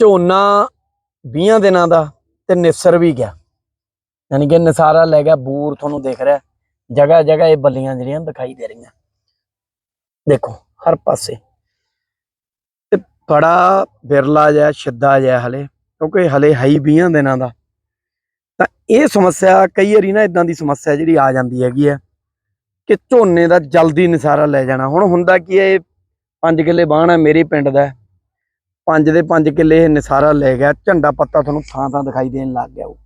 ਝੋਨਾ 20 ਦਿਨਾਂ ਦਾ ਤੇ ਨਿਸਰ ਵੀ ਗਿਆ। ਯਾਨੀ ਕਿ ਨਸਾਰਾ ਲੈ ਗਿਆ, ਬੂਰ ਤੁਹਾਨੂੰ ਦਿਖ ਰਿਹਾ। ਜਗ੍ਹਾ ਜਗ੍ਹਾ ਇਹ ਬੱਲੀਆਂ ਜਿਹੜੀਆਂ ਦਿਖਾਈ ਦੇ ਰਹੀਆਂ। ਦੇਖੋ, ਹਰ ਪਾਸੇ। ਤੇ ਬੜਾ ਬਿਰਲਾ ਜਿਹਾ, ਛਿੱਦਾ ਜਿਹਾ ਹਲੇ, ਕਿਉਂਕਿ ਹਲੇ ਹੈ ਹੀ 20 ਦਿਨਾਂ ਦਾ। ਤਾਂ ਇਹ ਸਮੱਸਿਆ, ਕਈ ਵਾਰੀ ਨਾ ਇਦਾਂ ਦੀ ਸਮੱਸਿਆ ਜਿਹੜੀ ਆ ਜਾਂਦੀ ਹੈਗੀ ਹੈ ਕਿ ਝੋਨੇ ਦਾ ਜਲਦੀ ਨਿਸਾਰਾ ਲੈ ਜਾਣਾ। ਹੁਣ ਹੁੰਦਾ ਕੀ ਹੈ, ਇਹ 5 ਕਿੱਲੇ ਬਾਣ ਹੈ ਮੇਰੇ ਪਿੰਡ ਦਾ। ਪੰਜ ਦੇ ਪੰਜ ਕਿੱਲੇ ਇਹ ਨਿਸਾਰਾ ਲੈ ਗਿਆ। ਝੰਡਾ ਪੱਤਾ ਤੁਹਾਨੂੰ ਥਾਂ ਥਾਂ ਦਿਖਾਈ ਦੇਣ ਲੱਗ ਗਿਆ ਉਹ।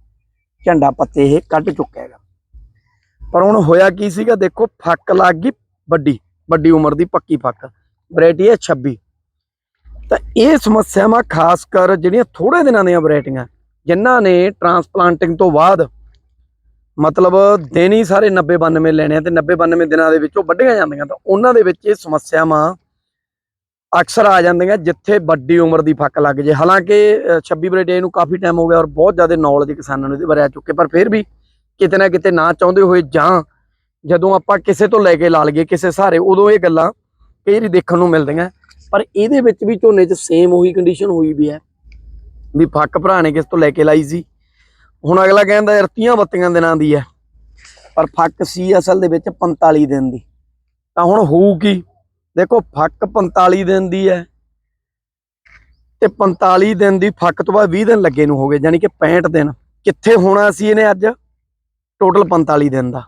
ਝੰਡਾ ਪੱਤੇ ਇਹ ਕੱਢ ਚੁੱਕਿਆ ਹੈਗਾ। ਪਰ ਹੁਣ ਹੋਇਆ ਕੀ ਸੀਗਾ? ਦੇਖੋ, ਫੱਕ ਲੱਗ ਗਈ ਵੱਡੀ ਵੱਡੀ ਉਮਰ ਦੀ ਪੱਕੀ ਫੱਕ। ਵੈਰਾਈਟੀ ਹੈ 26 ਤਾਂ ਇਹ ਸਮੱਸਿਆਵਾਂ ਖਾਸ ਕਰ ਜਿਹੜੀਆਂ ਥੋੜੇ ਦਿਨਾਂ ਦੀਆਂ ਵੈਰਾਈਟੀਆਂ, ਜਿਨ੍ਹਾਂ ਨੇ ਟਰਾਂਸਪਲਾਂਟਿੰਗ ਤੋਂ ਬਾਅਦ ਮਤਲਬ ਦਿਨ ਹੀ ਸਾਰੇ 90 92 ਲੈਣੇ ਆ ਤੇ 90 92 ਦਿਨਾਂ ਦੇ ਵਿੱਚੋਂ ਵੱਢੀਆਂ ਜਾਂਦੀਆਂ। ਤਾਂ ਉਹਨਾਂ ਦੇ ਵਿੱਚ ਇਹ ਸਮੱਸਿਆਵਾਂ ਅਕਸਰ ਆ ਜਾਂਦੀਆਂ ਜਿੱਥੇ ਵੱਡੀ ਉਮਰ ਦੀ ਫੱਕ ਲੱਗ ਜੇ। ਹਾਲਾਂਕਿ ਅ, 26 ਵੈਰਾਈਟੀ ਨੂੰ ਕਾਫੀ ਟਾਈਮ ਹੋ ਗਿਆ ਔਰ ਬਹੁਤ ਜ਼ਿਆਦਾ ਨੌਲੇਜ ਕਿਸਾਨਾਂ ਨੂੰ ਇਹਦੇ ਬਾਰੇ ਆ ਚੁੱਕੇ ਪਰ ਫਿਰ ਵੀ ਕਿਤੇ ਨਾ ਕਿਤੇ ਨਾ ਚਾਹੁੰਦੇ ਹੋਏ ਜਾਂ ਜਦੋਂ ਆਪਾਂ ਕਿਸੇ ਤੋਂ ਲੈ ਕੇ ਲਾ ਲਈਏ ਕਿਸੇ ਸਹਾਰੇ ਉਦੋਂ ਇਹ ਗੱਲਾਂ ਕਈ ਵਾਰੀ ਦੇਖਣ ਨੂੰ ਮਿਲਦੀਆਂ। ਪਰ ਇਹਦੇ ਵਿੱਚ ਵੀ ਝੋਨੇ 'ਚ ਸੇਮ ਉਹੀ ਕੰਡੀਸ਼ਨ ਹੋਈ ਵੀ ਹੈ ਵੀ ਫੱਕ ਭਰਾ ਨੇ ਕਿਸ ਤੋਂ ਲੈ ਕੇ ਲਾਈ ਸੀ। ਹੁਣ ਅਗਲਾ ਕਹਿੰਦਾ ਯਾਰ 30 ਬੱਤੀਆਂ ਦਿਨਾਂ ਦੀ ਹੈ ਪਰ ਫੱਕ ਸੀ ਅਸਲ ਦੇ ਵਿੱਚ 45 ਦਿਨ ਦੀ। ਤਾਂ ਹੁਣ ਹੋਊ ਕੀ? ਦੇਖੋ, ਫੱਕ 45 ਦਿਨ ਦੀ ਹੈ ਤੇ 45 ਦਿਨ ਦੀ ਫੱਕ ਤੋਂ ਬਾਅਦ 20 ਦਿਨ ਲੱਗੇ ਨੂੰ ਹੋ ਗਏ ਯਾਨੀ ਕਿ 65 ਦਿਨ। ਕਿੱਥੇ ਹੋਣਾ ਸੀ ਇਹਨੇ ਅੱਜ? ਟੋਟਲ 45 ਦਿਨ ਦਾ।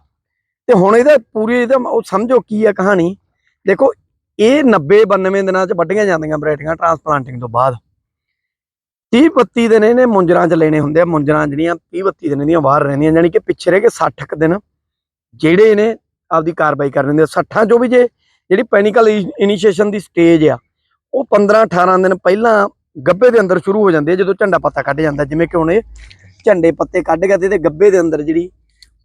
ਤੇ ਹੁਣ ਇਹਦਾ ਪੂਰੀ ਇਹਦਾ ਉਹ ਸਮਝੋ ਕੀ ਹੈ ਕਹਾਣੀ। ਦੇਖੋ, ਇਹ 90 92 ਦਿਨਾਂ ਚ ਵੱਢੀਆਂ ਜਾਂਦੀਆਂ ਵੈਰਾਈਟੀਆਂ ਟਰਾਂਸਪਲਾਂਟਿੰਗ ਤੋਂ ਬਾਅਦ। 30 32 ਦਿਨ ਇਹਨੇ ਮੁੰਜਰਾਂ ਚ ਲੈਣੇ ਹੁੰਦੇ ਆ, ਮੁੰਜਰਾਂ ਜਿਹੜੀਆਂ 30 32 ਦਿਨ ਇਹਦੀਆਂ ਬਾਹਰ ਰਹਿੰਦੀਆਂ ਯਾਨੀ ਕਿ ਪਿੱਛੇ ਰਹਿ ਕੇ 60 ਕੁ ਦਿਨ ਜਿਹੜੇ ਇਹਨੇ ਆਪਦੀ ਕਾਰਵਾਈ ਕਰ ਲੈਂਦੇ 60 ਚੋਂ ਵੀ ਜੇ ਜਿਹੜੀ ਪੈਨਿਕਲ ਇਨੀਸ਼ੀਏਸ਼ਨ ਦੀ ਸਟੇਜ ਆ, ਉਹ 15 18 ਦਿਨ ਪਹਿਲਾਂ ਗੱਬੇ ਦੇ ਅੰਦਰ ਸ਼ੁਰੂ ਹੋ ਜਾਂਦੀ ਹੈ, ਜਦੋਂ ਝੰਡਾ ਪੱਤਾ ਕੱਢ ਜਾਂਦਾ ਜਿਵੇਂ ਕਿ ਹੁਣ ਇਹ ਝੰਡੇ ਪੱਤੇ ਕੱਢ ਕੇ ਤੇ ਇਹਦੇ ਗੱਬੇ ਦੇ ਅੰਦਰ ਜਿਹੜੀ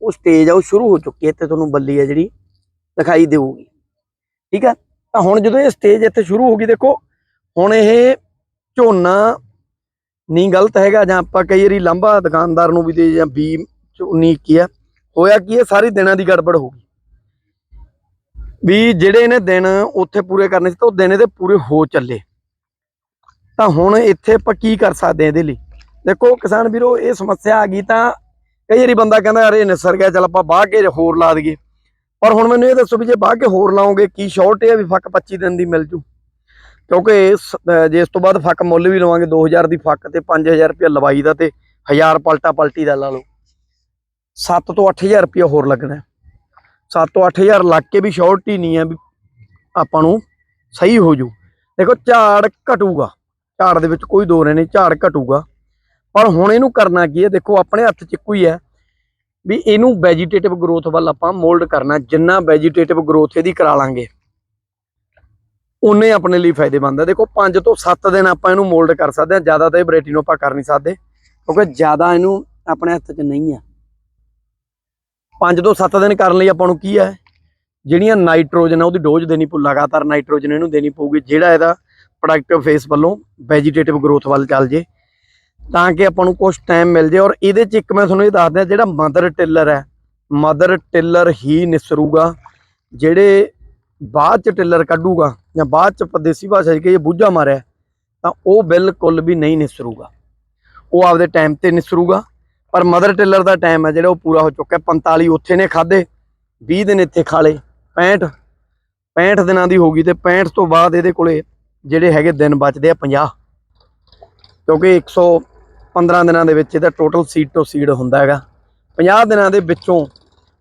ਉਹ ਸਟੇਜ ਆ, ਉਹ ਸ਼ੁਰੂ ਹੋ ਚੁੱਕੀ ਹੈ ਤੇ ਤੁਹਾਨੂੰ ਬੱਲੀ ਆ ਜਿਹੜੀ ਦਿਖਾਈ ਦੇਊਗੀ। ਠੀਕ ਆ ਤਾਂ ਹੁਣ ਜਦੋਂ ਇਹ ਸਟੇਜ ਇੱਥੇ ਸ਼ੁਰੂ ਹੋ ਗਈ, ਦੇਖੋ, ਹੁਣ ਇਹ ਝੋਨਾ ਨਹੀਂ ਗਲਤ ਹੈਗਾ, ਜਾਂ ਆਪਾਂ ਕਈ ਵਾਰੀ ਲਾਂਭਾ ਦੁਕਾਨਦਾਰ ਨੂੰ ਵੀ ਦੇ ਜਾਂ ਬੀ 19 ਕੀ ਆ ਹੋਇਆ ਕੀ ਇਹ ਸਾਰੀ ਦਿਨਾਂ ਦੀ ਗੜਬੜ ਹੋ ਗਈ। ਵੀ ਜਿਹੜੇ ਇਹਨੇ ਦਿਨ ਉੱਥੇ ਪੂਰੇ ਕਰਨੇ ਸੀ ਤਾਂ ਉਹ ਦਿਨ ਇਹਦੇ ਪੂਰੇ ਹੋ ਚੱਲੇ। ਤਾਂ ਹੁਣ ਇੱਥੇ ਆਪਾਂ ਕੀ ਕਰ ਸਕਦੇ ਇਹਦੇ ਲਈ? ਦੇਖੋ ਕਿਸਾਨ ਵੀਰੋ, ਇਹ ਸਮੱਸਿਆ ਆ ਗਈ ਤਾਂ ਕਈ ਵਾਰੀ ਬੰਦਾ ਕਹਿੰਦਾ, ਅਰੇ ਨਿਸਰ ਗਿਆ ਚਲ ਆਪਾਂ ਬਾਹ ਕੇ ਹੋਰ ਲਾ ਦਈਏ। ਪਰ ਹੁਣ ਮੈਨੂੰ ਇਹ ਦੱਸੋ ਵੀ ਜੇ ਬਾਹ ਕੇ ਹੋਰ ਲਾਓਗੇ, ਕੀ ਸ਼ਾਰਟ ਹੈ ਵੀ ਫੱਕ 25 ਦਿਨ ਦੀ ਮਿਲ ਜੂ? ਕਿਉਂਕਿ ਜੇ ਇਸ ਤੋਂ ਬਾਅਦ ਫੱਕ ਮੁੱਲ ਵੀ ਲਵਾਂਗੇ 2000 ਦੀ ਫੱਕ ਤੇ 5000 ਰੁਪਏ ਲਵਾਈ ਦਾ ਤੇ 1000 ਪਲਟਾ ਪਲਟੀ ਦਾ ਲਾ ਲਓ। 7 ਤੋਂ 8000 ਰੁਪਏ ਹੋਰ ਲੱਗਣਾ। 7 ਤੋਂ 8000 ਲੱਗ ਕੇ ਵੀ ਸ਼ੋਰਟੀ ਨਹੀਂ ਹੈ ਵੀ ਆਪਾਂ ਨੂੰ ਸਹੀ ਹੋ ਜੂ। ਦੇਖੋ, ਝਾੜ ਘਟੂਗਾ। ਝਾੜ ਦੇ ਵਿੱਚ ਕੋਈ ਦੋ ਨਹੀਂ ਝਾੜ ਘਟੂਗਾ। ਪਰ ਹੁਣ ਇਹਨੂੰ ਕਰਨਾ ਕੀ ਹੈ? ਦੇਖੋ, ਆਪਣੇ ਹੱਥ 'ਚ ਇੱਕੋ ਹੀ ਹੈ ਵੀ ਇਹਨੂੰ ਵੈਜੀਟੇਟਿਵ ਗਰੋਥ ਵੱਲ ਆਪਾਂ ਮੋਲਡ ਕਰਨਾ। ਜਿੰਨਾ ਵੈਜੀਟੇਟਿਵ ਗਰੋਥ ਇਹਦੀ ਕਰਾ ਲਾਂਗੇ। ਉਨੇ ਆਪਣੇ ਲਈ ਫਾਇਦੇਮੰਦ ਹੈ। ਦੇਖੋ 5 ਤੋਂ 7 ਦਿਨ ਆਪਾਂ ਇਹਨੂੰ ਮੋਲਡ ਕਰ ਸਕਦੇ ਹਾਂ। ਜ਼ਿਆਦਾ ਤਾਂ ਇਹ ਵੈਰਾਈਟੀ ਨੂੰ ਆਪਾਂ ਕਰ ਨਹੀਂ ਸਕਦੇ। ਕਿਉਂਕਿ ਜ਼ਿਆਦਾ ਇਹਨੂੰ ਆਪਣੇ ਹੱਥ 'ਚ ਨਹੀਂ ਹੈ। 5 ਤੋਂ 7 ਦਿਨ ਕਰਨ ਲਈ ਆਪਾਂ ਨੂੰ ਕੀ ਹੈ? ਜਿਹੜੀਆਂ ਨਾਈਟ੍ਰੋਜਨ ਆ, ਉਹਦੀ ਡੋਜ਼ ਦੇਣੀ ਪਊ, ਲਗਾਤਾਰ ਨਾਈਟ੍ਰੋਜਨ ਇਹਨੂੰ ਦੇਣੀ ਪਊਗੀ, ਜਿਹੜਾ ਇਹਦਾ ਪ੍ਰੋਡਕਟਿਵ ਫੇਸ ਵੱਲੋਂ ਵੈਜੀਟੇਟਿਵ ਗਰੋਥ ਵੱਲ ਚੱਲ ਜੇ। ਤਾਂ ਕਿ ਆਪਾਂ ਨੂੰ ਕੁਝ ਟਾਈਮ ਮਿਲ ਜੇ। ਔਰ ਇਹਦੇ 'ਚ ਇੱਕ ਮੈਂ ਤੁਹਾਨੂੰ ਇਹ ਦੱਸ ਦਿਆਂ, ਜਿਹੜਾ ਮਦਰ ਟਿਲਰ ਹੈ ਮਦਰ ਟਿਲਰ ਹੀ ਨਿਸਰੂਗਾ, ਜਿਹੜੇ ਬਾਅਦ 'ਚ ਟਿਲਰ ਕੱਢੂਗਾ, ਜਾਂ ਬਾਅਦ 'ਚ ਪਰਦੇਸੀ ਭਾਸ਼ਾ 'ਚ ਕਹੀਏ ਬੂਝਾ ਮਾਰਿਆ, ਤਾਂ ਉਹ ਬਿਲਕੁਲ ਵੀ ਨਹੀਂ ਨਿਸਰੂਗਾ। ਉਹ ਆਪਦੇ ਟਾਈਮ ਤੇ ਨਿਸਰੂਗਾ। ਪਰ ਮਦਰ ਟਿਲਰ ਦਾ ਟਾਈਮ ਹੈ, ਜਿਹੜਾ ਉਹ ਪੂਰਾ ਹੋ ਚੁੱਕਾ ਹੈ। 45 ਉੱਥੇ ਨੇ ਖਾਦੇ 20 ਦਿਨ ਇੱਥੇ ਖਾ ਲਏ 65 65 ਦਿਨਾਂ ਦੀ ਹੋ ਗਈ ਤੇ 65 ਤੋਂ ਬਾਅਦ ਇਹਦੇ ਕੋਲੇ ਜਿਹੜੇ ਹੈਗੇ ਦਿਨ ਬਚਦੇ ਆ 50 ਕਿਉਂਕਿ 115 ਦਿਨਾਂ ਦੇ ਵਿੱਚ ਇਹਦਾ ਟੋਟਲ ਸੀਡ ਤੋਂ ਸੀਡ ਹੁੰਦਾ ਹੈਗਾ। 50 ਦਿਨਾਂ ਦੇ ਵਿੱਚੋਂ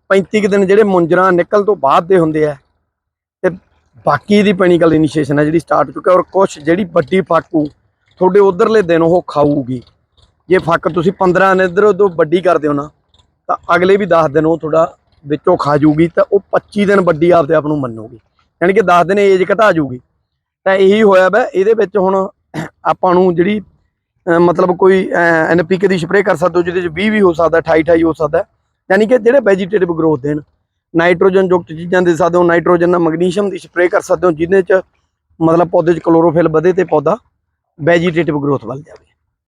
35 ਕੁ ਦਿਨ ਜਿਹੜੇ ਮੁੰਜਰਾ ਨਿਕਲ ਤੋਂ ਬਾਅਦ ਦੇ ਹੁੰਦੇ ਆ। ਤੇ ਬਾਕੀ ਦੀ ਪੈਨਿਕਲ ਇਨੀਸ਼ੀਏਸ਼ਨ ਹੈ ਜਿਹੜੀ ਸਟਾਰਟ ਚੁੱਕਾ ਔਰ ਕੁਝ ਜਿਹੜੀ ਵੱਡੀ ਫਾਕੂ ਤੁਹਾਡੇ ਉਧਰਲੇ ਦਿਨ ਉਹ ਖਾਊਗੀ। ਜੇ ਫੱਕ ਤੁਸੀਂ 15 ਨੇ ਇੱਧਰ ਉਧਰ ਵੱਡੀ ਕਰਦੇ ਹੋ ਨਾ, ਤਾਂ ਅਗਲੇ ਵੀ 10 ਦਿਨ ਉਹ ਤੁਹਾਡਾ ਵਿੱਚੋਂ ਖਾ ਜੂਗੀ ਤਾਂ ਉਹ 25 ਦਿਨ ਵੱਡੀ ਆਪਦੇ ਆਪ ਨੂੰ ਮੰਨੂਗੀ। ਯਾਨੀ ਕਿ 10 ਦਿਨ ਏਜ ਘਟਾ ਜੂਗੀ ਤਾਂ ਇਹੀ ਹੋਇਆ ਵਾ, ਇਹਦੇ ਵਿੱਚ ਹੁਣ ਆਪਾਂ ਨੂੰ ਜਿਹੜੀ ਮਤਲਬ ਕੋਈ ਐਨਪੀਕੇ ਦੀ ਸਪਰੇਅ ਕਰ ਸਕਦੇ ਹੋ, ਜਿਹਦੇ ਚ 20 ਵੀ ਹੋ ਸਕਦਾ 28 28 ਹੋ ਸਕਦਾ। ਯਾਨੀ ਕਿ ਜਿਹੜੇ ਵੈਜੀਟੇਟਿਵ ਗਰੋਥ ਦੇਣ ਨਾਈਟ੍ਰੋਜਨ ਯੁਕਤ ਚੀਜ਼ਾਂ ਦੇ ਸਕਦੇ ਹੋ ਨਾਈਟ੍ਰੋਜਨ ਨਾਲ ਮੈਗਨੀਸ਼ੀਅਮ ਦੀ ਸਪਰੇਅ ਕਰ ਸਕਦੇ ਹੋ, ਜਿਹਦੇ ਚ ਮਤਲਬ ਪੌਦੇ ਚ ਕਲੋਰੋਫਿਲ ਵਧੇ ਤੇ ਪੌਦਾ ਵੈਜੀਟੇਟਿਵ ਗਰੋਥ ਵੱਲ ਜਾਵੇ।